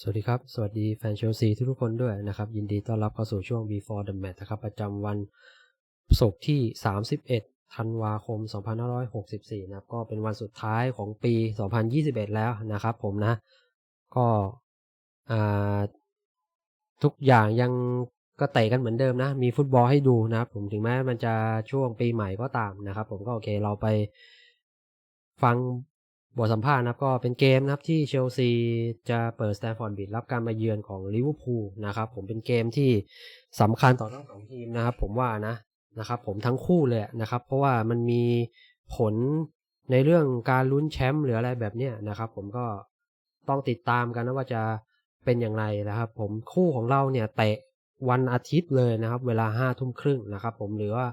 สวัสดีครับ สวัสดีแฟนเชลซีทุกๆคนด้วยนะครับ ยินดีต้อนรับเข้าสู่ช่วง Before the Match นะครับ ประจำวันศุกร์ที่ 31 ธันวาคม 2564 นะครับ ก็เป็นวันสุดท้ายของปี 2021 แล้วนะครับผมนะ ก็ทุกอย่างยังก็เตะกันเหมือนเดิมนะ มีฟุตบอลให้ดูนะครับ ผมถึงแม้มันจะช่วงปีใหม่ก็ตามนะครับ ผมก็โอเคเราไปฟัง บทสัมภาษณ์นะครับก็เป็นเกมนะครับที่เชลซีจะเปิดสแตนฟอร์ดบิดรับการมาเยือนของลิเวอร์พูลนะครับผมเป็นเกมที่สำคัญต่อทั้งสองทีมนะครับ ผมว่านะนะครับ ผมทั้งคู่เลยนะครับ เพราะว่ามันมีผลในเรื่องการลุ้นแชมป์หรืออะไรแบบเนี้ยนะครับ ผมก็ต้องติดตามกันนะว่าจะเป็นอย่างไรนะครับ ผมคู่ของเราเนี่ยเตะวันอาทิตย์เลยนะครับ เวลาห้าทุ่มครึ่งนะครับ ผมหรือว่า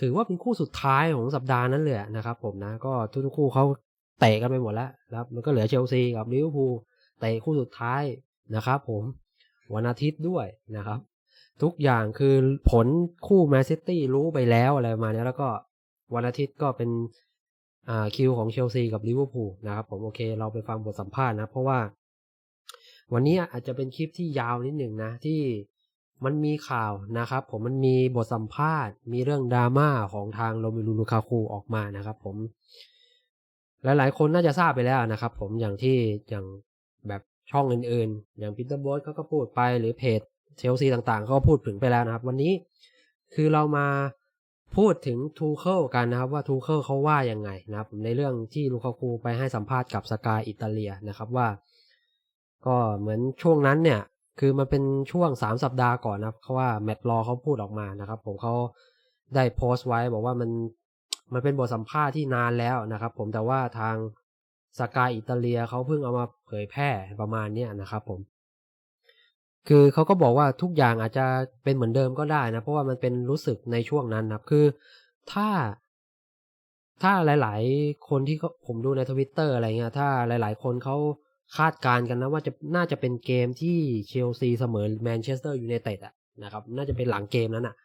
ถือว่าเป็นคู่สุดท้ายของสัปดาห์นั้นเลยนะครับ ผมนะก็ทุกคู่เขา เตะกันไปหมดแล้วนะครับ มันก็เหลือเชลซีกับลิเวอร์พูลเตะคู่สุดท้ายนะครับผมวันอาทิตย์ด้วยนะครับ ทุกอย่างคือผลคู่แมนซิตี้รู้ไปแล้วอะไรมาเนี้ยแล้วก็วันอาทิตย์ก็เป็นอ่าคิวของเชลซีกับลิเวอร์พูลนะครับ ผมโอเค เราไปฟังบทสัมภาษณ์นะ เพราะว่า วันนี้อาจจะเป็นคลิปที่ยาวนิดหนึ่งนะ ที่มันมีข่าวนะครับ ผมมันมีบทสัมภาษณ์ มีเรื่องดราม่าของทางโรมิลูลูคาคูออกมานะครับ ผม หลายๆ คนน่าจะทราบไปแล้วนะครับ ผมอย่างที่อย่างแบบช่องอื่นๆ อย่างพีเตอร์โบสเขาก็พูดไปหรือเพจเชลซีต่างๆเขาก็พูดถึงไปแล้วนะครับ วันนี้คือเรามาพูดถึงทูเคิลกันนะครับ ว่าทูเคิลเขาว่ายังไงนะครับในเรื่องที่ลูคาคูไปให้สัมภาษณ์กับสกายอิตาเลียนะครับว่า ก็เหมือนช่วงนั้นเนี่ย คือมันเป็นช่วงสามสัปดาห์ก่อนนะเพราะว่าแมตต์รอเขาพูดออกมานะครับ ผมเขาได้โพสต์ไว้บอกว่ามัน มันเป็นบทสัมภาษณ์ที่นานแล้วนะครับ ผมแต่ว่าทางสกายอิตาเลียเขาเพิ่งเอามาเผยแพร่ประมาณนี้นะครับผม คือเขาก็บอกว่าทุกอย่างอาจจะเป็นเหมือนเดิมก็ได้นะ เพราะว่ามันเป็นรู้สึกในช่วงนั้นนะครับคือถ้าถ้าหลาย ๆ คนที่ผมดูในทวิตเตอร์อะไรเงี้ยถ้าหลาย ๆ คนเขาคาดการณ์กันนะว่าจะน่าจะเป็นเกมที่เชลซีเสมอแมนเชสเตอร์ยูไนเต็ดอะนะครับ น่าจะเป็นหลังเกมนั้นอะ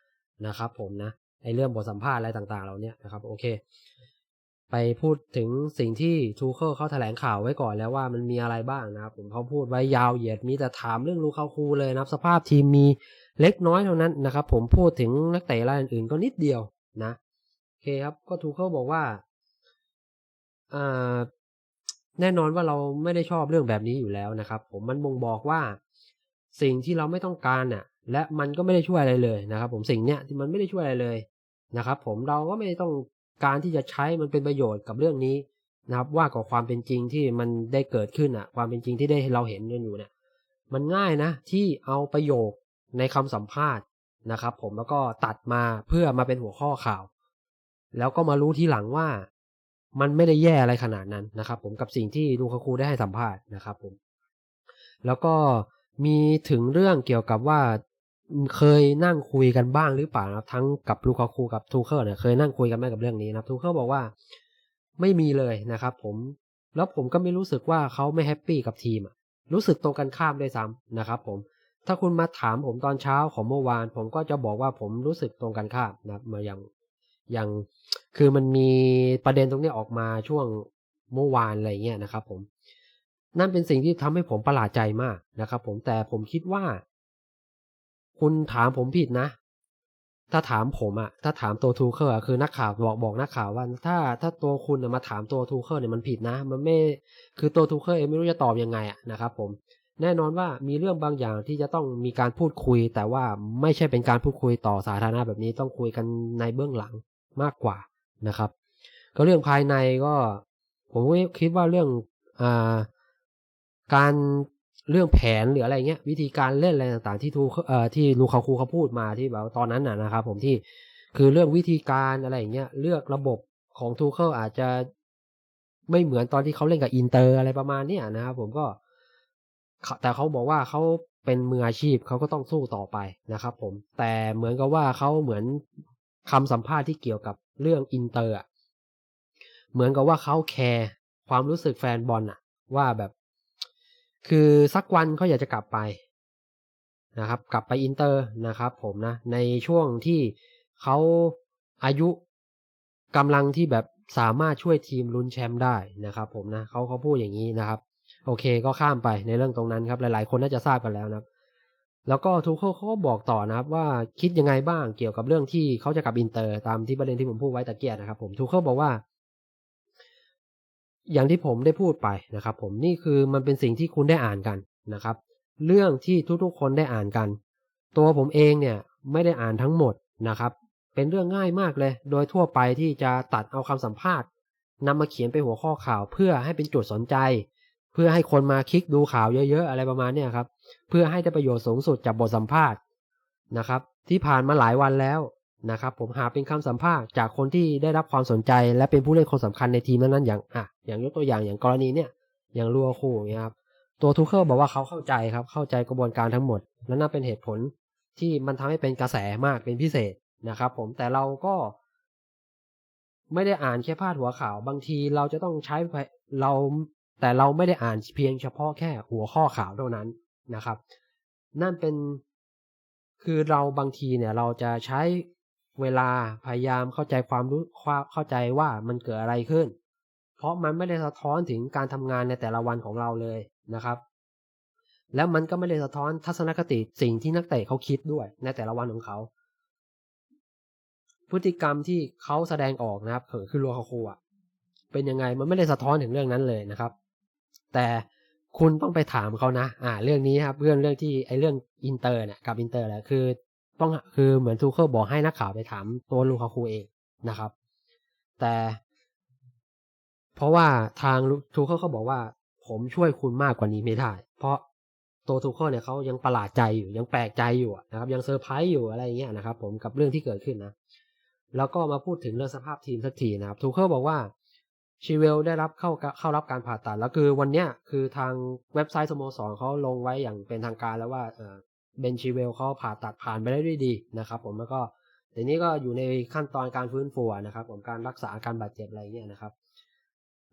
นะครับผมนะ ไอเรื่องบทสัมภาษณ์อะไรต่างๆ เราเนี่ยนะครับโอเค ไปพูดถึงสิ่งที่ทูเคิลเขาแถลงข่าวไว้ก่อนแล้วว่ามันมีอะไรบ้างนะครับผมเขาพูดไว้ยาวเหยียดมีแต่ถามเรื่องลูเคาคูเลยนะครับ สภาพทีมมีเล็กน้อยเท่านั้นนะครับ ผมพูดถึงนักเตะรายอื่นๆก็นิดเดียวนะโอเคครับก็ทูเคิลบอกว่าอ่าแน่นอนว่าเราไม่ได้ชอบเรื่องแบบนี้อยู่แล้วนะครับ ผมมันบ่งบอกว่าสิ่งที่เราไม่ต้องการน่ะ และมันก็ไม่ได้ช่วยอะไรเลยนะครับ ผมสิ่งเนี้ยที่มันไม่ได้ช่วยอะไรเลย นะครับ ผมเราก็ไม่ต้องการที่จะใช้มันเป็นประโยชน์กับเรื่องนี้นะครับว่ากับความเป็นจริงที่มันได้เกิดขึ้นอะความเป็นจริงที่ได้เราเห็นกันอยู่เนี่ยมันง่ายนะที่เอาประโยคในคำสัมภาษณ์นะครับ ผมแล้วก็ตัดมาเพื่อมาเป็นหัวข้อข่าว แล้วก็มารู้ทีหลังว่า มันไม่ได้แย่อะไรขนาดนั้นนะครับ ผมกับสิ่งที่ลูคาคูได้ให้สัมภาษณ์นะครับ ผม แล้วก็มีถึงเรื่องเกี่ยวกับว่า เคยนั่งคุยกันบ้างหรือเปล่านะทั้งกับลูคาคูกับทูเคิลเนี่ยเคยนั่งคุยกันไหมกับเรื่องนี้นะทูเคิลบอกว่าไม่มีเลยนะครับผมแล้วผมก็ไม่รู้สึกว่าเขาไม่แฮปปี้กับทีมรู้สึกตรงกันข้ามด้วยซ้ำนะครับผมถ้าคุณมาถามผมตอนเช้าของเมื่อวาน ผมก็จะบอกว่าผมรู้สึกตรงกันข้ามนะมาอย่างอย่างคือมันมีประเด็นตรงนี้ออกมาช่วงเมื่อวานอะไรเงี้ยนะครับผมนั่นเป็นสิ่งที่ทำให้ผมประหลาดใจมากนะครับผมแต่ผมคิดว่า คุณถามผมผิดนะ ถ้าถามผมอะถ้าถามตัวทูเคิลคือนักข่าวบอกบอกนักข่าวว่าถ้าถ้าตัวคุณมาถามตัวทูเคิลเนี่ยมันผิดนะ มันไม่คือตัวทูเคิลเองไม่รู้จะตอบยังไงอะนะครับผมแน่นอนว่ามีเรื่องบางอย่างที่จะต้องมีการพูดคุย แต่ว่าไม่ใช่เป็นการพูดคุยต่อสาธารณะแบบนี้ต้องคุยกันในเบื้องหลังมากกว่านะครับ ก็เรื่องภายในก็ ผมคิดว่าเรื่องอการ เรื่องแผนหรืออะไรเงี้ยวิธีการเล่นอะไรต่างๆ ที่ทูเอ่อที่ลูคาคูเขาพูดมาที่แบบตอนนั้นน่ะนะครับ ผมที่คือเรื่องวิธีการอะไรเงี้ยเลือกระบบของทูเคิลอาจจะไม่เหมือนตอนที่เขาเล่นกับอินเตอร์อะไรประมาณนี้นะครับผมก็แต่เขาบอกว่าเขาเป็นมืออาชีพเขาก็ต้องสู้ต่อไปนะครับผมแต่เหมือนกับว่าเขาเหมือนคำสัมภาษณ์ที่เกี่ยวกับเรื่องอินเตอร์เหมือนกับว่าเขาแคร์ความรู้สึกแฟนบอลอะว่าแบบ คือสักวันเขาอยากจะกลับไปนะครับ กลับไปอินเตอร์นะครับ ผมนะ ในช่วงที่เขาอายุกำลังที่แบบสามารถช่วยทีมลุ้นแชมป์ได้นะครับ ผมนะเขาเขาพูดอย่างนี้นะครับ โอเคก็ข้ามไปในเรื่องตรงนั้นครับ หลายๆ คนน่าจะทราบกันแล้วนะครับ แล้วก็ทูเคิลเขาก็บอกต่อนะครับ ว่าคิดยังไงบ้างเกี่ยวกับเรื่องที่เขาจะกลับอินเตอร์ตามที่ประเด็นที่ผมพูดไว้ตะเกียนะครับ ผมทูเคิลบอกว่า อย่างที่ผมได้พูดไปนะครับผมนี่คือมันเป็นสิ่งที่คุณได้อ่านกันนะครับ เรื่องที่ทุกๆคนได้อ่านกัน ตัวผมเองเนี่ยไม่ได้อ่านทั้งหมดนะครับ เป็นเรื่องง่ายมากเลย โดยทั่วไปที่จะตัดเอาคำสัมภาษณ์นำมาเขียนไปนหัวข้อข่าว เพื่อให้เป็นจุดสนใจ เพื่อให้คนมาคลิกดูข่าวเยอะๆ อะไรประมาณเนี้ยครับ เพื่อให้ได้ประโยชน์สูงสุดจากบทสัมภาษณ์นะครับ ที่ผ่านมาหลายวันแล้ว นะครับผมหาเป็นคำสัมภาษณ์จากคนที่ได้รับความสนใจ และเป็นผู้เล่นคนสำคัญในทีมนั้นๆอย่างอะอย่างยกตัวอย่างอย่างกรณีเนี้ยอย่างลัวคู่เงี้ยครับตัวทูเคิลบอกว่าเขาเข้าใจครับเข้าใจกระบวนการทั้งหมด และนั่นเป็นเหตุผลที่มันทำให้เป็นกระแสมากเป็นพิเศษนะครับ ผมแต่เราก็ไม่ได้อ่านแค่พาดหัวข่าว บางทีเราจะต้องใช้เราแต่เราไม่ได้อ่านเพียงเฉพาะแค่หัวข้อข่าวเท่านั้นนะครับ นั่นเป็นคือเราบางทีเนี่ยเราจะใช้ เวลาพยายามเข้าใจความรู้เข้าใจว่ามันเกิดอะไรขึ้น เพราะมันไม่ได้สะท้อนถึงการทำงานในแต่ละวันของเราเลยนะครับ แล้วมันก็ไม่ได้สะท้อนทัศนคติสิ่งที่นักเตะเขาคิดด้วยในแต่ละวันของเขาพฤติกรรมที่เขาแสดงออกนะครับคือรัวคาคูอะเป็นยังไงมันไม่ได้สะท้อนถึงเรื่องนั้นเลยนะครับ แต่คุณต้องไปถามเขานะ อ่า เรื่องนี้ครับเรื่องเรื่องที่ไอเรื่องอินเตอร์เนี่ยกับอินเตอร์แหละคือ ต้องคือเหมือนทูเคิลบอกให้นักข่าวไปถามตัวลูคาคูเองนะครับ แต่เพราะว่าทางทูเคิลเขาบอกว่า ผมช่วยคุณมากกว่านี้ไม่ได้ เพราะตัวทูเคิลเนี่ยเขายังประหลาดใจอยู่ยังแปลกใจอยู่นะครับ ยังเซอร์ไพรส์อยู่อะไรเงี้ยนะครับ ผมกับเรื่องที่เกิดขึ้นนะ แล้วก็มาพูดถึงเรื่องสภาพทีมสักทีนะครับทูเคิลบอกว่าชีเวลได้รับเข้าเข้ารับการผ่าตัดแล้วคือวันเนี้ยคือทางเว็บไซต์สโมสรเขาลงไว้อย่างเป็นทางการแล้วว่า เบนชีเวลเขาผ่าตัดผ่านไปได้ด้วยดีนะครับ ผมแล้วก็ทีนี้ก็อยู่ในขั้นตอนการฟื้นฟูนะครับ ผมการรักษาการบาดเจ็บอะไรเงี้ยนะครับ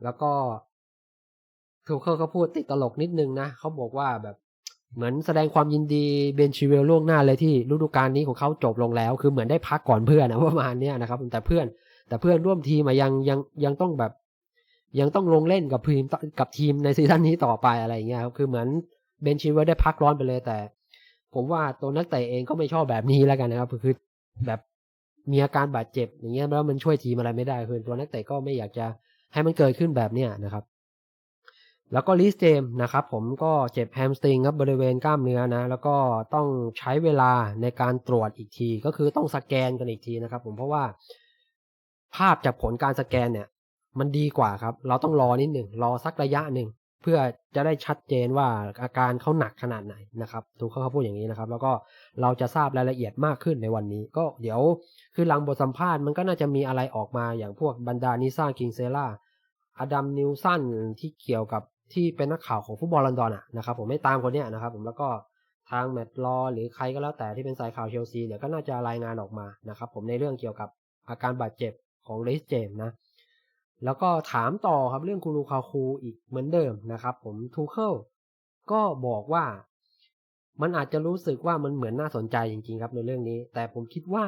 แล้วก็ทูเคิลเขาพูดติดตลกนิดนึงนะเขาบอกว่าแบบเหมือนแสดงความยินดีเบนชิเวลล่วงหน้าเลยที่ฤดูกาลนี้ของเขาจบลงแล้ว คือเหมือนได้พักก่อนเพื่อนนะประมาณนี้นะครับ แต่เพื่อน แต่เพื่อนร่วมทีมยังยังยังต้องแบบ ยังต้องลงเล่นกับทีมกับทีมในซีซั่นนี้ต่อไปอะไรเงี้ยครับคือเหมือนเบนชิเวลได้พักร้อนไปเลยแต่ ผมว่าตัวนักเตะเองก็ไม่ชอบแบบนี้แล้วกันนะครับ คือแบบมีอาการบาดเจ็บ อย่างเงี้ยแล้วมันช่วยทีมอะไรไม่ได้คือตัวนักเตะก็ไม่อยากจะให้มันเกิดขึ้นแบบเนี้ยนะครับ แล้วก็ลิสเจมนะครับ ผมก็เจ็บแฮมสตริงครับบริเวณกล้ามเนื้อนะ แล้วก็ต้องใช้เวลาในการตรวจอีกที ก็คือต้องสแกนกันอีกทีนะครับ ผมเพราะว่า ภาพจากผลการสแกนเนี่ย มันดีกว่าครับ เราต้องรอนิดหนึ่งรอสักระยะหนึ่ง เพื่อจะได้ชัดเจนว่าอาการเขาหนักขนาดไหนนะครับถูกเขาเขาพูดอย่างนี้นะครับ แล้วก็เราจะทราบรายละเอียดมากขึ้นในวันนี้ ก็เดี๋ยวคือหลังบทสัมภาษณ์มันก็น่าจะมีอะไรออกมาอย่างพวกบรรดานิซ่าคิงเซล่าอดัมนิวสันที่เกี่ยวกับที่เป็นนักข่าวของฟุตบอลลอนดอนอะนะครับ ผมไม่ตามคนเนี้ยนะครับ ผมแล้วก็ทางแมตต์ลอหรือใครก็แล้วแต่ที่เป็นสายข่าวเชลซีเดี๋ยวก็น่าจะรายงานออกมานะครับ ผมในเรื่องเกี่ยวกับอาการบาดเจ็บของเลสเจมนะ แล้วก็ถามต่อครับเรื่องคูรูคาคูอีกเหมือนเดิมนะครับ ผมทูเคิลก็บอกว่ามันอาจจะรู้สึกว่ามันเหมือนน่าสนใจจริงๆครับในเรื่องนี้ แต่ผมคิดว่า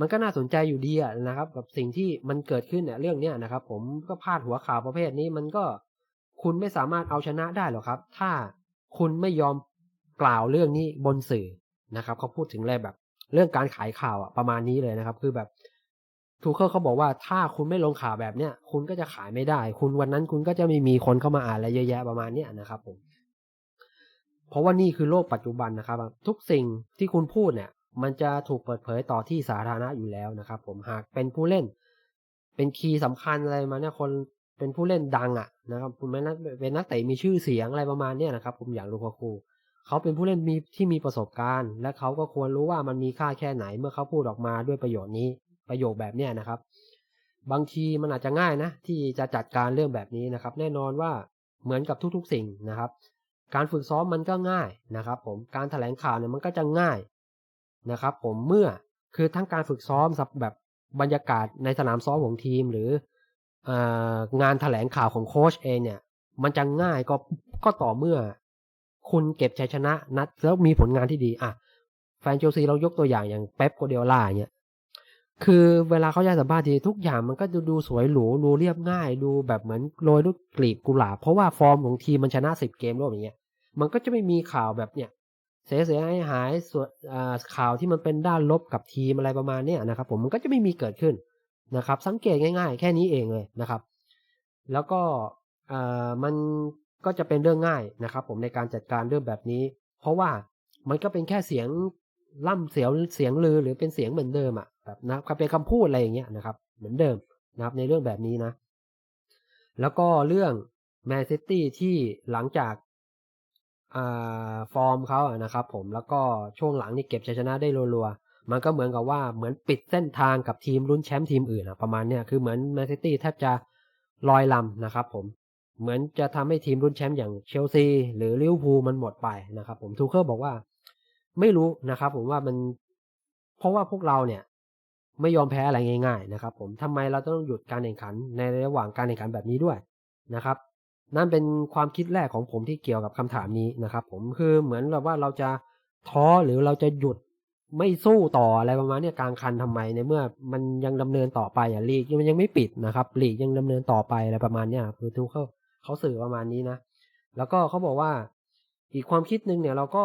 มันก็น่าสนใจอยู่ดีนะครับ กับสิ่งที่มันเกิดขึ้นเนี่ยเรื่องเนี้ยนะครับ ผมก็พาดหัวข่าวประเภทนี้มันก็คุณไม่สามารถเอาชนะได้หรอกครับ ถ้าคุณไม่ยอมกล่าวเรื่องนี้บนสื่อนะครับเขาพูดถึงอะไรแบบ เรื่องการขายข่าวอะประมาณนี้เลยนะครับ คือแบบ ทูเคิลเขาบอกว่าถ้าคุณไม่ลงข่าวแบบเนี้ยคุณก็จะขายไม่ได้ คุณวันนั้นคุณก็จะไม่มีคนเข้ามาอ่านอะไรเยอะแยะประมาณเนี้ยนะครับผมเพราะว่านี่คือโลกปัจจุบันนะครับ ทุกสิ่งที่คุณพูดเนี่ย มันจะถูกเปิดเผยต่อที่สาธารณะอยู่แล้วนะครับ ผมหากเป็นผู้เล่น เป็นคีย์สำคัญอะไรมาเนี่ยคนเป็นผู้เล่นดังอะนะครับคุณเป็นนักเป็นนักเตะมีชื่อเสียงอะไรประมาณเนี้ยนะครับผมอยากลูกาคูเขาเป็นผู้เล่นมีที่มีประสบการณ์ และเขาก็ควรรู้ว่ามันมีค่าแค่ไหนเมื่อเขาพูดออกมาด้วยประโยชน์นี้ ประโยคแบบเนี้ยนะครับ บางทีมันอาจจะง่ายนะที่จะจัดการเรื่องแบบนี้นะครับ แน่นอนว่าเหมือนกับทุกๆสิ่งนะครับ การฝึกซ้อมมันก็ง่ายนะครับ ผมการถแถลงข่าวเนี่ยมันก็จะง่ายนะครับ ผมเมื่อคือทั้งการฝึกซ้อมแบบบรรยากาศในสนามซ้อมของทีมหรืองานถแถลงข่าวของโค้ชเองเนี่ย มันจะง่ายก็ก็ต่อเมื่อ คุณเก็บชัยชนะนัดแล้วมีผลงานที่ดีอะแฟนเชลซีเรายกตัวอย่างอย่างเป๊ปโกเดล่าเนี่ย คือเวลาเขาจะสัมภาษณ์ทีทุกอย่างมันก็ดูดูสวยหรูดูเรียบง่าย ดูแบบเหมือนโรยด้วยกลีบกุหลาบเพราะว่าฟอร์มของทีมมันชนะสิบเกมรวดอย่างเงี้ยมันก็จะไม่มีข่าวแบบเนี้ยเสียเสียหายหายส่วนข่าวที่มันเป็นด้านลบกับทีมอะไรประมาณเนี้ยนะครับ ผมมันก็จะไม่มีเกิดขึ้นนะครับ สังเกตง่าย ๆ แค่นี้เองเลยนะครับ แล้วก็มันก็จะเป็นเรื่องง่ายนะครับ ผมในการจัดการเรื่องแบบนี้ เพราะว่ามันก็เป็นแค่เสียงล่ำเสียงเสียงลือหรือเป็นเสียงเหมือนเดิมอะ แบบนะครับเป็นคำพูดอะไรอย่างเงี้ยนะครับ เหมือนเดิมนะครับในเรื่องแบบนี้นะ แล้วก็เรื่องแมนซิตี้ที่หลังจากฟอร์มเขานะครับผมแล้วก็ช่วงหลังนี่เก็บชัยชนะได้รัวๆ มันก็เหมือนกับว่าเหมือนปิดเส้นทางกับทีมรุ่นแชมป์ทีมอื่นอะประมาณเนี้ยคือเหมือนแมนซิตี้แทบจะลอยลำนะครับผมเหมือนจะทำให้ทีมรุ่นแชมป์อย่างเชลซีหรือลิเวอร์พูลมันหมดไปนะครับ ผมทูเคิลบอกว่า ไม่รู้นะครับ ผมว่ามัน เพราะว่าพวกเราเนี่ย ไม่ยอมแพ้อะไรง่าย ๆ นะครับ ผมทำไมเราต้องหยุดการแข่งขันในระหว่างการแข่งขันแบบนี้ด้วยนะครับ นั่นเป็นความคิดแรกของผมที่เกี่ยวกับคำถามนี้นะครับ ผมคือเหมือนแบบว่าเราจะท้อหรือเราจะหยุดไม่สู้ต่ออะไรประมาณนี้กลางคันทำไมในเมื่อมันยังดำเนินต่อไปอะลีกมันยังไม่ปิดนะครับลีกยังดำเนินต่อไปอะไรประมาณนี้คือทุกเขาเขาสื่อประมาณนี้นะแล้วก็เขาบอกว่าอีกความคิดหนึ่งเนี่ยเราก็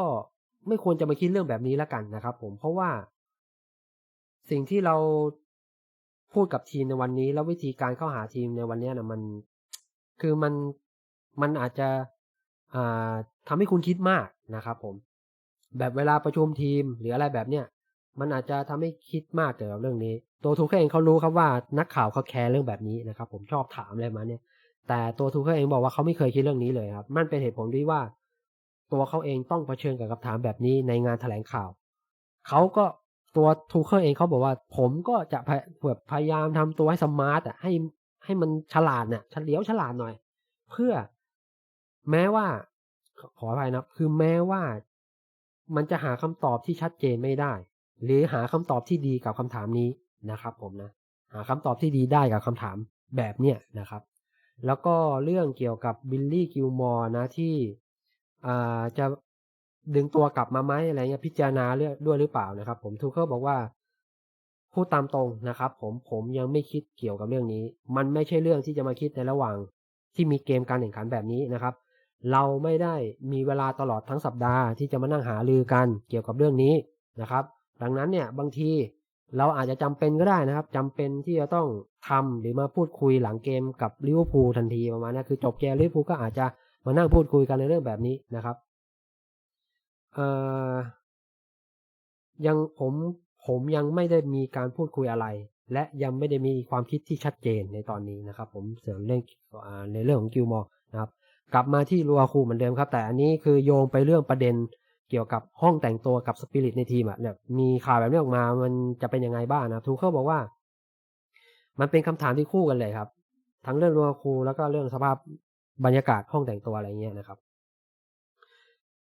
ไม่ควรจะมาคิดเรื่องแบบนี้แล้วกันนะครับ ผมเพราะว่า สิ่งที่เราพูดกับทีมในวันนี้ แล้ววิธีการเข้าหาทีมในวันนี้นะมันคือมันมันอาจจะทำให้คุณคิดมากนะครับผม แบบเวลาประชุมทีมหรืออะไรแบบเนี้ยมันอาจจะทำให้คิดมากเกี่ยวกับเรื่องนี้ ตัวทูเกเองเขารู้ครับว่านักข่าวเขาแคร์เรื่องแบบนี้นะครับ ผมชอบถามอะไรมาเนี่ย แต่ตัวทูเกเองบอกว่าเขาไม่เคยคิดเรื่องนี้เลยครับ มันเป็นเหตุผลที่ว่า ตัวเขาเองต้องเผชิญกับคำถามแบบนี้ในงานแถลงข่าวเขาก็ ตัวทูเกเองเขาบอกว่า ผมก็จะแบบพยายามทำตัวให้สมาร์ทอะให้ให้มันฉลาดเนี่ยเฉลียวฉลาดหน่อย เพื่อแม้ว่า ขออภัยนะคือแม้ว่ามันจะหาคำตอบที่ชัดเจนไม่ได้ หรือหาคำตอบที่ดีกับคำถามนี้นะครับ ผมนะหาคำตอบที่ดีได้กับคำถามแบบเนี้ยนะครับ แล้วก็เรื่องเกี่ยวกับบิลลี่กิลมอร์นะที่อ่าจะ ดึงตัวกลับมาไหมอะไรเงี้ยพิจารณาเรื่องด้วยหรือเปล่านะครับ ผมทูเคิลบอกว่าพูดตามตรงนะครับ ผมผมยังไม่คิดเกี่ยวกับเรื่องนี้ มันไม่ใช่เรื่องที่จะมาคิดในระหว่างที่มีเกมการแข่งขันแบบนี้นะครับ เราไม่ได้มีเวลาตลอดทั้งสัปดาห์ที่จะมานั่งหาลือกันเกี่ยวกับเรื่องนี้นะครับ ดังนั้นเนี่ยบางทีเราอาจจะจำเป็นก็ได้นะครับจำเป็นที่จะต้องทำหรือมาพูดคุยหลังเกมกับลิเวอร์พูลทันทีประมาณนี้คือจบเกมลิเวอร์พูลก็อาจจะมานั่งพูดคุยกันในเรื่องแบบนี้นะครับ ยังผมผมยังไม่ได้มีการพูดคุยอะไร และยังไม่ได้มีความคิดที่ชัดเจนในตอนนี้นะครับ ผมเสริมเรื่องในเรื่องของกิลมอร์นะครับกลับมาที่ลัวคูเหมือนเดิมครับ แต่อันนี้คือโยงไปเรื่องประเด็นเกี่ยวกับห้องแต่งตัวกับสปิริตในทีมอะเนี่ยมีข่าวแบบนี้ออกมามันจะเป็นยังไงบ้างนะทูเคิลบอกว่า มันเป็นคำถามที่คู่กันเลยครับ ทั้งเรื่องลัวคูแล้วก็เรื่องสภาพบรรยากาศห้องแต่งตัวอะไรเงี้ยนะครับ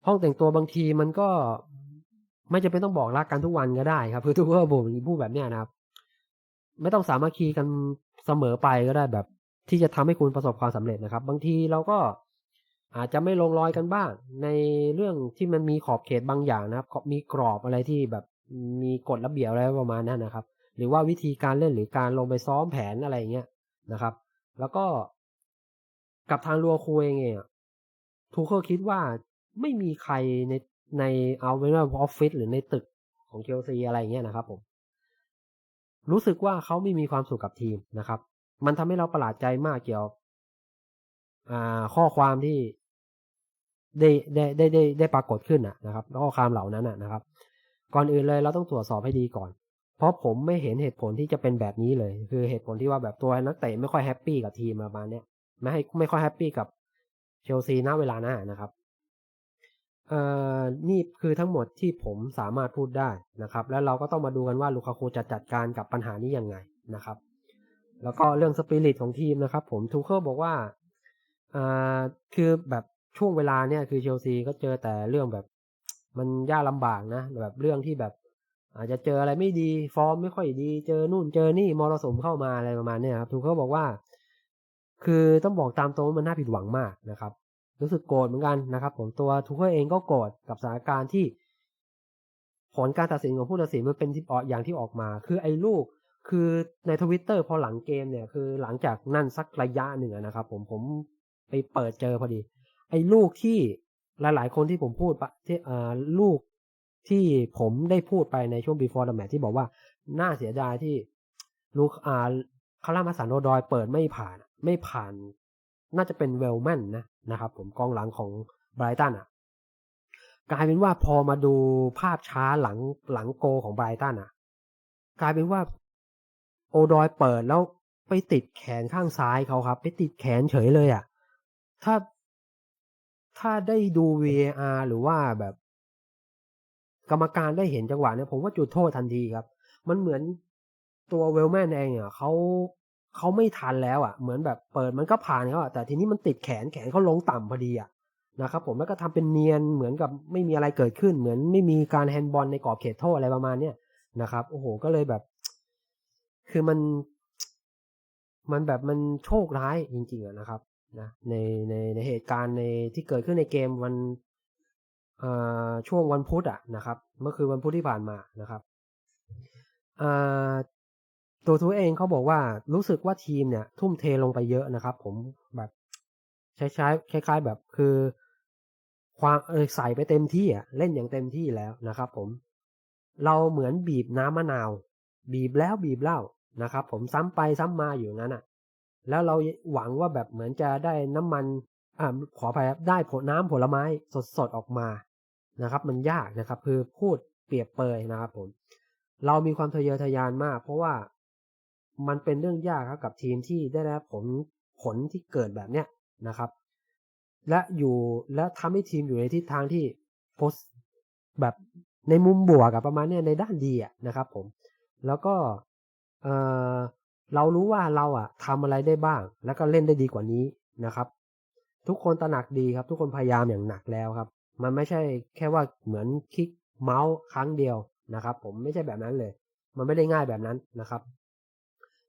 ห้องแต่งตัวบางทีมันก็ไม่จำเป็นต้องบอกรักกันทุกวันก็ได้ครับคือทุกคนผมพูดแบบเนี้ยนะครับ ไม่ต้องสามัคคีกันเสมอไปก็ได้แบบ ที่จะทำให้คุณประสบความสำเร็จนะครับ บางทีเราก็อาจจะไม่ลงรอยกันบ้าง ในเรื่องที่มันมีขอบเขตบางอย่างนะครับ มีกรอบอะไรที่แบบมีกฎระเบียบอะไรประมาณนั้นนะครับ หรือว่าวิธีการเล่นหรือการลงไปซ้อมแผนอะไรเงี้ยนะครับ แล้วก็กับทางรัวคูเองเองทูเคิลคิดว่า ไม่มีใครในในเอาเป็นว่าออฟฟิศหรือในตึกของเชลซีอะไรเงี้ยนะครับผม รู้สึกว่าเขาไม่มีความสุขกับทีมนะครับ มันทำให้เราประหลาดใจมากเกี่ยวข้อความที่ได้ได้ได้ได้ได้ปรากฏขึ้นนะครับข้อความเหล่านั้นนะครับ ก่อนอื่นเลยเราต้องตรวจสอบให้ดีก่อน เพราะผมไม่เห็นเหตุผลที่จะเป็นแบบนี้เลย คือเหตุผลที่ว่าแบบตัวนักเตะไม่ค่อยแฮปปี้กับทีมประมาณนี้ไม่ให้ไม่ค่อยแฮปปี้กับเชลซีณเวลาหน้านะครับ เอ่อนี่คือทั้งหมดที่ผมสามารถพูดได้นะครับ แล้วเราก็ต้องมาดูกันว่าลูคาคูจะจัดการกับปัญหานี้ยังไงนะครับ แล้วก็เรื่องสปิริตของทีมนะครับ ผมทูเคิลบอกว่าอ่าคือแบบช่วงเวลาเนี่ยคือเชลซีก็เจอแต่เรื่องแบบ มันยากลำบากนะแบบเรื่องที่แบบ อาจจะเจออะไรไม่ดีฟอร์มไม่ค่อยดี เจอนู่นเจอนี่มรสุมเข้ามาอะไรประมาณนี้ครับทูเคิลบอกว่า คือต้องบอกตามตรงมันน่าผิดหวังมากนะครับ รู้สึกโกรธเหมือนกันนะครับผมตัวทุกคนเองก็โกรธกับสถานการณ์ที่ ผลการตัดสินของผู้ตัดสินมันเป็นที่ออย่างที่ออกมา คือไอ้ลูกคือในทวิตเตอร์พอหลังเกมเนี่ย คือหลังจากนั่นสักระยะหนึ่งนะครับ ผมผมไปเปิดเจอพอดี ไอ้ลูกที่หลาย ๆ คนที่ผมพูดปะที่เอ่อลูกที่ผมได้พูดไปในช่วง before the match ที่บอกว่าน่าเสียดายที่ลูกอ่าคารามาสันโอดอยเปิดไม่ผ่าน ไม่ผ่าน น่าจะเป็นเวลแมนนะ นะครับ ผมกองหลังของไบรตันอะกลายเป็นว่าพอมาดูภาพช้าหลังหลังโกของไบรตันอะ กลายเป็นว่า โอดอยเปิดแล้วไปติดแขนข้างซ้ายเขาครับ ไปติดแขนเฉยเลยอะ ถ้าถ้าได้ดู VAR หรือว่าแบบ กรรมการได้เห็นจังหวะเนี่ยผมว่าจุดโทษทันทีครับ มันเหมือนตัวเวลแมนเองอะเขา เขาไม่ทันแล้วอะ เหมือนแบบเปิดมันก็ผ่านเขาอะแต่ทีนี้มันติดแขนแขนเขาลงต่ำพอดีอะนะครับผมแล้วก็ทำเป็นเนียนเหมือนกับไม่มีอะไรเกิดขึ้น เหมือนไม่มีการแฮนด์บอลในกรอบเขตโทษอะไรประมาณเนี้ยนะครับโอ้โหก็เลยแบบ คือมัน มันแบบมันโชคร้ายจริงๆอะนะครับนะในในในเหตุการณ์ในที่เกิดขึ้นในเกมวันช่วงวันพุธอะนะครับ เมื่อคือวันพุธที่ผ่านมานะครับ ตัวทูเองเขาบอกว่ารู้สึกว่าทีมเนี่ย ทุ่มเทลงไปเยอะนะครับ ผมแบบใช้ใช้คล้าย ๆแบบคือ ความเออใส่ไปเต็มที่อะเล่นอย่างเต็มที่แล้วนะครับ ผม เราเหมือนบีบน้ำมะนาว บีบแล้วบีบเล่านะครับ ผมซ้ำไปซ้ำมาอยู่นั้นอะ แล้วเราหวังว่าแบบเหมือนจะได้น้ำมันอ่าขออภัยครับได้ผลน้ำผลไม้สดๆออกมานะครับ มันยากนะครับ คือพูดเปรียบเปยนะครับ ผม เรามีความทะเยอทะยานมาก เพราะว่า มันเป็นเรื่องยากครับกับทีมที่ได้รับผลผลที่เกิดแบบเนี้ยนะครับ และอยู่และทำให้ทีมอยู่ในทิศทางที่โพสแบบในมุมบวกกับประมาณเนี้ยในด้านดีอะนะครับ ผม แล้วก็เออเรารู้ว่าเราอะทำอะไรได้บ้าง แล้วก็เล่นได้ดีกว่านี้นะครับ ทุกคนตระหนักดีครับ ทุกคนพยายามอย่างหนักแล้วครับ มันไม่ใช่แค่ว่าเหมือนคลิกเมาส์ครั้งเดียวนะครับ ผมไม่ใช่แบบนั้นเลย มันไม่ได้ง่ายแบบนั้นนะครับ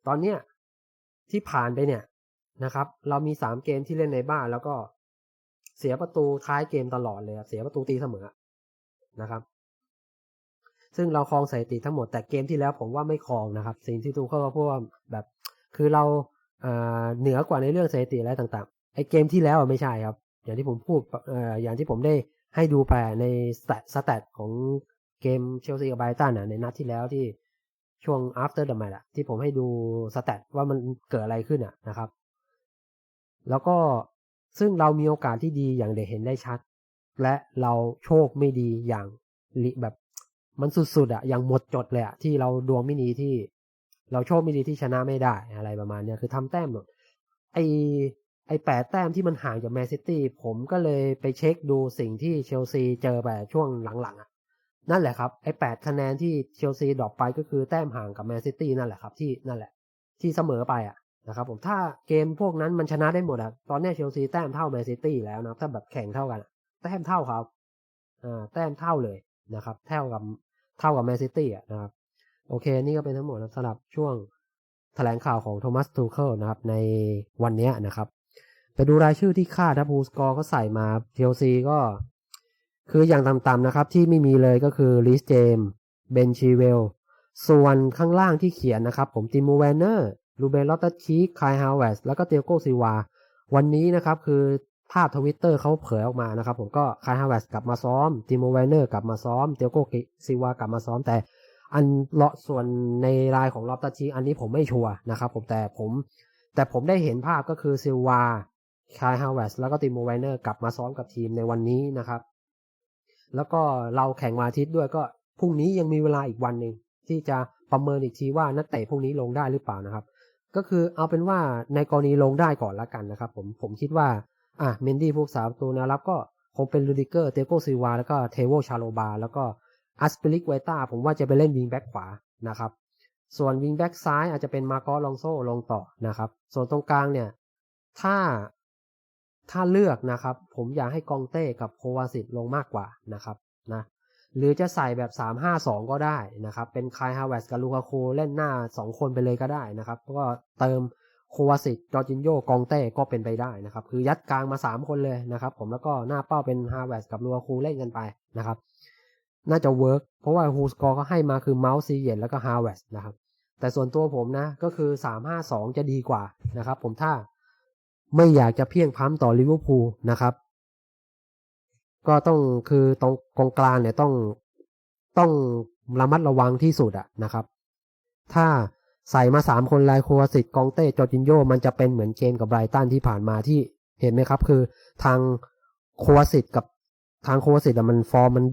ตอนเนี้ยที่ผ่านไปเนี่ยนะครับ เรามีสามเกมที่เล่นในบ้านแล้วก็เสียประตูท้ายเกมตลอดเลยเสียประตูตีเสมอนะครับ ซึ่งเราครองสถิติทั้งหมดแต่เกมที่แล้วผมว่าไม่ครองนะครับ สิ่งที่ตูเข้าก็พูดว่าแบบคือเราเหนือกว่าในเรื่องสถิติอะไรต่างๆไอเกมที่แล้วไม่ใช่ครับ อย่างที่ผมพูดอย่างที่ผมได้ให้ดูไปในสแตทของเกมเชลซีกับไบรตันในนัดที่แล้วที่ ช่วง after the match ที่ผมให้ดูสแตทว่ามันเกิดอะไรขึ้นอะนะครับ แล้วก็ซึ่งเรามีโอกาสที่ดีอย่างเด็กเห็นได้ชัด และเราโชคไม่ดีอย่างแบบมันสุดๆอะอย่างหมดจดเลยอะที่เราดวงไม่ดีที่เราโชคไม่ดีที่ชนะไม่ได้อะไรประมาณเนี้ยคือทำแต้มหมดไอไอแปดแต้มที่มันห่างจากแมนซิตี้ผมก็เลยไปเช็คดูสิ่งที่เชลซีเจอไปช่วงหลังๆอะ นั่นแหละครับ ไอ้แปดคะแนนที่เชลซีดรอปไปก็คือแต้มห่างกับแมนซิตี้นั่นแหละครับที่นั่นแหละ ที่เสมอไปอะนะครับผมถ้าเกมพวกนั้นมันชนะได้หมดอะตอนนี้เชลซีแต้มเท่าแมนซิตี้แล้วนะถ้าแบบแข่งเท่ากันแต้มเท่าครับอ่าแต้มเท่าเลยนะครับเท่ากับเท่ากับแมนซิตี้อะนะครับโอเค นี่ก็เป็นทั้งหมดสำหรับช่วงแถลงข่าวของโทมัสทูเคิลนะครับในวันนี้นะครับไปดูรายชื่อที่คาดถ้าบูสกอร์ก็ใส่มาเชลซีก็ คืออย่างต่ำๆนะครับที่ไม่มีเลยก็คือลิสเจมเบนชีเวลส่วนข้างล่างที่เขียนนะครับ ผมติมูแวนเนอร์ลูเบนลอตเตอร์คีคายฮาวเวสแล้วก็เตียโกซิวา วันนี้นะครับคือภาพทวิตเตอร์เขาเผยออกมานะครับ ผมก็คายฮาวเวสกลับมาซ้อมติมูแวนเนอร์กลับมาซ้อมเตียโกซิวากลับมาซ้อมแต่อันเลาะส่วนในรายของลอตเตอร์คีอันนี้ผมไม่ชัวร์นะครับผมแต่ผม แต่ผมได้เห็นภาพก็คือซิวาคายฮาวเวสแล้วก็ติมูแวนเนอร์กลับมาซ้อมกับทีมในวันนี้นะครับ แล้วก็เราแข่งวันอาทิตย์ด้วยก็พรุ่งนี้ยังมีเวลาอีกวันหนึ่งที่จะประเมินอีกทีว่านักเตะพวกนี้ลงได้หรือเปล่านะครับ ก็คือเอาเป็นว่าในกรณีลงได้ก่อนละกันนะครับ ผมผมคิดว่าอะเมนดี้พวกสามตัวนะรับก็คงเป็นลูดิเกอร์เตโกซิวาแล้วก็เทโวชาโลบาแล้วก็อัสเปริกไวต้าผมว่าจะไปเล่นวิงแบ็กขวานะครับ ส่วนวิงแบ็กซ้ายอาจจะเป็นมาโกลองโซลงต่อนะครับ ส่วนตรงกลางเนี่ย ถ้า ถ้าเลือกนะครับ ผมอยากให้กองเต้กับโควาสิตลงมากกว่านะครับนะหรือจะใส่แบบ 3-5-2 ก็ได้นะครับ เป็นคายฮาวเวสกับลูคาโคเล่นหน้า 2 คนไปเลยก็ได้นะครับ ก็เติมโควาสิตจอร์จินโยกองเต้ก็เป็นไปได้นะครับ คือยัดกลางมา 3 คนเลยนะครับ ผมแล้วก็หน้าเป้าเป็นฮาวเวสกับลูคาโคเล่นกันไปนะครับ น่าจะเวิร์กเพราะว่าฮูสกอร์ก็ให้มาคือเมาส์ซีเยนแล้วก็ฮาวเวสนะครับ แต่ส่วนตัวผมนะก็คือสามห้าสองจะดีกว่านะครับ ผมถ้า ไม่อยากจะเพียงพ้ำต่อลิเวอร์พูลนะครับ ก็ต้องคือตรงกองกลางเนี่ยต้องต้องระมัดระวังที่สุดอะนะครับ ถ้าใส่มาสามคนลายโควาสิตกองเต้จอจินโยมันจะเป็นเหมือนเกมกับไบรตันที่ผ่านมาที่เห็นไหมครับ คือทางโควาสิตกับทางโควาสิตมันฟอร์มมัน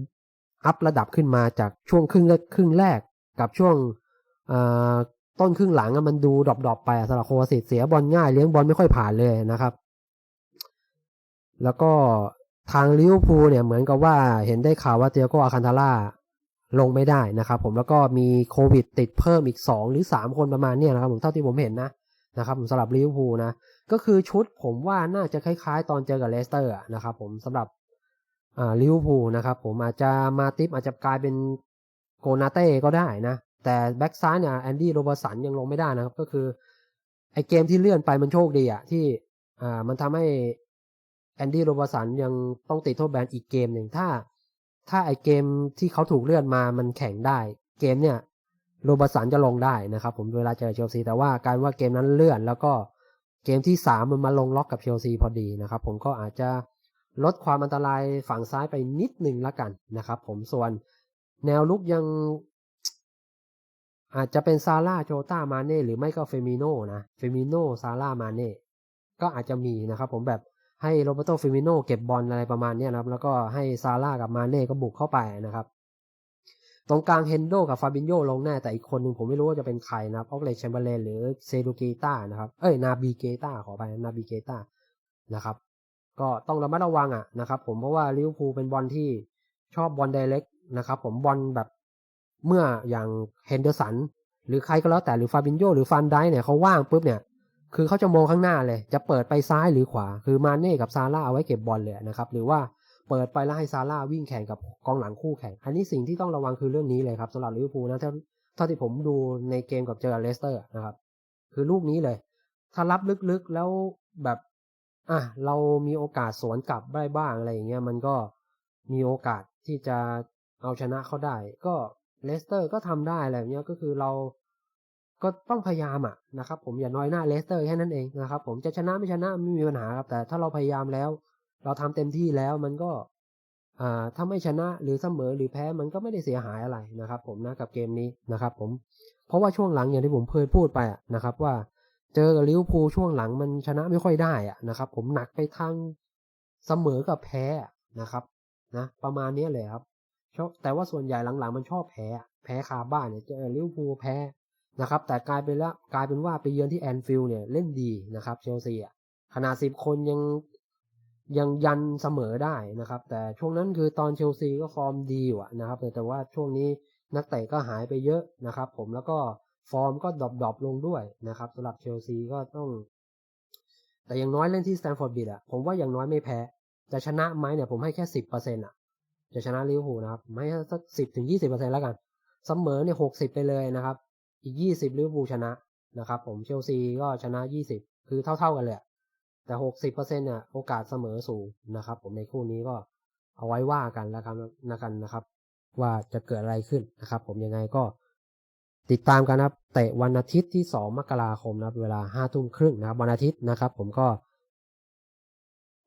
อัพระดับขึ้นมาจากช่วงครึ่งแรกครึ่งแรกกับช่วง ต้นครึ่งหลังมันดูดรอปๆไปสำหรับโควาสิตเสียบอลง่ายเลี้ยงบอลไม่ค่อยผ่านเลยนะครับ แล้วก็ทางลิเวอร์พูลเนี่ยเหมือนกับว่าเห็นได้ข่าวว่าเตียโกอาคันทาร่าลงไม่ได้นะครับ ผมแล้วก็มีโควิดติดเพิ่มอีก 2 หรือ 3 คนประมาณเนี้นะครับผมเท่าที่ผมเห็นนะนะครับผมสำหรับลิเวอร์พูลนะก็คือชุดผมว่าน่าจะคล้ายๆ ตอนเจอกับเลสเตอร์นะครับผมสำหรับลิเวอร์พูลนะครับผมอาจจะมาติปอาจจะกลายเป็นโกนาเต้ก็ได้นะ แต่แบ็กซ้ายเนี่ยแอนดี้โรเบอร์สันยังลงไม่ได้นะครับ ก็คือ ไอเกมที่เลื่อนไปมันโชคดีอะที่อ่ามันทำให้แอนดี้โรเบอร์สันยังต้องติดโทษแบนอีกเกมหนึ่งถ้า ถ้าไอเกมที่เขาถูกเลื่อนมามันแข่งได้ เกมเนี่ยโรเบอร์สันจะลงได้นะครับ ผมเวลาเจอเชลซีแต่ว่าการว่าเกมนั้นเลื่อน แล้วก็เกมที่สามมันมาลงล็อกกับเชลซีพอดีนะครับ ผมก็อาจจะลดความอันตรายฝั่งซ้ายไปนิดหนึ่งละกันนะครับ ผมส่วนแนวลุกยัง อาจจะเป็นซาร่าโจต้ามาเน่หรือไม่ก็เฟมิโน่นะเฟมิโน่ซาร่ามาเน่ก็อาจจะมีนะครับผมแบบให้โรเบโตเฟมิโน่เก็บบอลอะไรประมาณนี้นะครับ แล้วก็ให้ซาร่ากับมาเน่ก็บุกเข้าไปนะครับ ตรงกลางเฮนโดกับฟาบินโยลงแน่แต่อีกคนหนึ่งผมไม่รู้ว่าจะเป็นใครนะครับออกเลชแชมเบอร์เลนหรือเซดูเกต้านะครับเอ้ยนาบีเกต้าขอไปนาบีเกต้านะครับ ก็ต้องระมัดระวังอะนะครับ ผมเพราะว่าลิเวอร์พูลเป็นบอลที่ชอบบอลไดเรกนะครับ ผมบอลแบบ เมื่ออย่างเฮนเดอร์สันหรือใครก็แล้วแต่หรือฟาบินโยหรือฟันไดเนี่ยเขาว่างปุ๊บเนี่ยคือเขาจะมองข้างหน้าเลย จะเปิดไปซ้ายหรือขวา คือมาเน่กับซาร่าเอาไว้เก็บบอลเลยนะครับ หรือว่าเปิดไปแล้วให้ซาร่าวิ่งแข่งกับกองหลังคู่แข่ง อันนี้สิ่งที่ต้องระวังคือเรื่องนี้เลยครับสำหรับลิเวอร์พูลนะเท่าที่ผมดูในเกมกับเจอเลสเตอร์นะครับ คือลูกนี้เลย ถ้ารับลึกๆแล้วแบบอะเรามีโอกาสสวนกลับได้บ้างอะไรอย่างเงี้ยมันก็มีโอกาสที่จะเอาชนะเขาได้ ก็ เลสเตอร์ก็ทำได้อะไรเงี้ยก็คือเราก็ต้องพยายามอะนะครับ ผมอย่าน้อยหน้าเลสเตอร์แค่นั้นเองนะครับผมจะชนะไม่ชนะไม่มีปัญหาครับแต่ถ้าเราพยายามแล้ว เราทำเต็มที่แล้วมันก็อ่าถ้าไม่ชนะหรือเสมอหรือแพ้มันก็ไม่ได้เสียหายอะไรนะครับ ผมนะกับเกมนี้นะครับ ผม เพราะว่าช่วงหลังอย่างที่ผมเคยพูดไปอะนะครับ ว่าเจอกับลิเวอร์พูลช่วงหลังมันชนะไม่ค่อยได้อะนะครับ ผมหนักไปทางเสมอกับแพ้นะครับนะประมาณนี้เลยครับ แต่ว่าส่วนใหญ่หลังๆมันชอบแพ้ แพ้คาบ้านเนี่ยเจอลิเวอร์พูลแพ้นะครับ แต่กลายเป็นละกลายเป็นว่าไปเยือนที่แอนฟิลด์เนี่ยเล่นดีนะครับเชลซีอะขนาดสิบคนยังยังยันเสมอได้นะครับ แต่ช่วงนั้นคือตอนเชลซีก็ฟอร์มดีว่ะนะครับแต่ว่าช่วงนี้นักเตะก็หายไปเยอะนะครับ ผมแล้วก็ฟอร์มก็ดรอปลงด้วยนะครับสำหรับเชลซีก็ต้อง แต่อย่างน้อยเล่นที่สแตนฟอร์ดบิดอะผมว่าอย่างน้อยไม่แพ้จะชนะไหมเนี่ยผมให้แค่สิบเปอร์เซ็นต์อะ จะชนะลิเวอร์พูลนะครับไม่สักสิบถึงยี่สิบเปอร์เซ็นต์แล้วกันเสมอเนี่ยหกสิบไปเลยนะครับ อีกยี่สิบลิเวอร์พูลชนะนะครับ ผมเชลซีก็ชนะยี่สิบคือเท่าๆกันเลยแต่หกสิบเปอร์เซ็นต์เนี่ยโอกาสเสมอสูงนะครับ ผมในคู่นี้ก็เอาไว้ว่ากันแล้วกันนะกันนะครับ ว่าจะเกิดอะไรขึ้นนะครับ ผมยังไงก็ติดตามกันนะครับเตะวันอาทิตย์ที่สองมกราคมนะเวลาห้าทุ่มครึ่งนะครับ วันอาทิตย์นะครับ ผมก็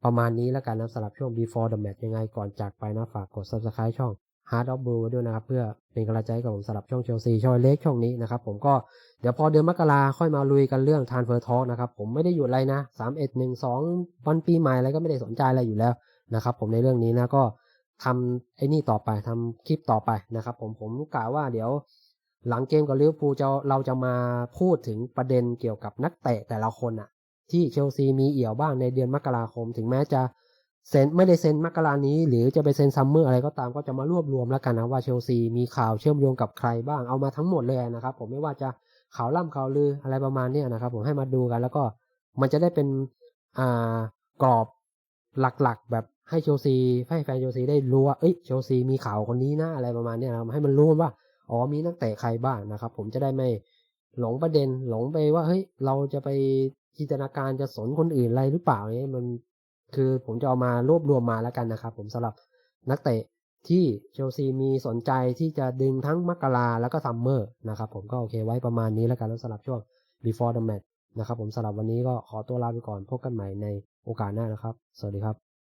ประมาณนี้แล้วกันนะสำหรับช่วง before the match ยังไงก่อนจากไปนะฝากกด subscribe ช่อง Hard of Blue ด้วยนะครับ เพื่อเป็นกำลังใจกับผมสำหรับช่องเชลซีช่องเล็กช่องนี้นะครับ ผมก็เดี๋ยวพอเดือนมกราค่อยมาลุยกันเรื่องทานเฟอร์ทอนะครับ ผมไม่ได้หยุดอะไรนะสามเอ็ดหนึ่งสองวันปีใหม่อะไรก็ไม่ได้สนใจอะไรอยู่แล้วนะครับผมในเรื่องนี้นะก็ทำไอ้นี่ต่อไปทำคลิปต่อไปนะครับผมผมกล่าวว่าเดี๋ยวหลังเกมกับลิเวอร์พูลจะเราจะมาพูดถึงประเด็นเกี่ยวกับนักเตะแต่ละคนอะ ที่เชลซีมีเอี่ยวบ้างในเดือนมกราคม ถึงแม้จะเซ็นไม่ได้เซ็นมกรานี้ หรือจะไปเซ็นซัมเมอร์อะไรก็ตามก็จะมารวบรวมแล้วกันนะว่าเชลซีมีข่าวเชื่อมโยงกับใครบ้างเอามาทั้งหมดเลยนะครับผมไม่ว่าจะข่าวล่ำข่าวลืออะไรประมาณนี้นะครับ ผมให้มาดูกัน แล้วก็มันจะได้เป็นอ่ากรอบหลักๆ แบบให้เชลซีให้แฟนเชลซีได้รู้ว่าเอ้ยเชลซีมีข่าวคนนี้นะอะไรประมาณนี้นะให้มันรู้ว่าอ๋อมีนักเตะใครบ้างนะครับ ผมจะได้ไม่หลงประเด็นหลงไปว่าเฮ้ยเราจะไป จินตนาการจะสนคนอื่นอะไรหรือเปล่าเนี่ยมันคือผมจะเอามารวบรวมมาแล้วกันนะครับ ผมสำหรับนักเตะที่เชลซีมีสนใจที่จะดึงทั้งมักราแล้วก็ซัมเมอร์นะครับผมก็โอเคไว้ประมาณนี้แล้วกันแล้วสำหรับช่วง before the match นะครับผมสำหรับวันนี้ก็ขอตัวลาไปก่อนพบกันใหม่ในโอกาสหน้านะครับ สวัสดีครับ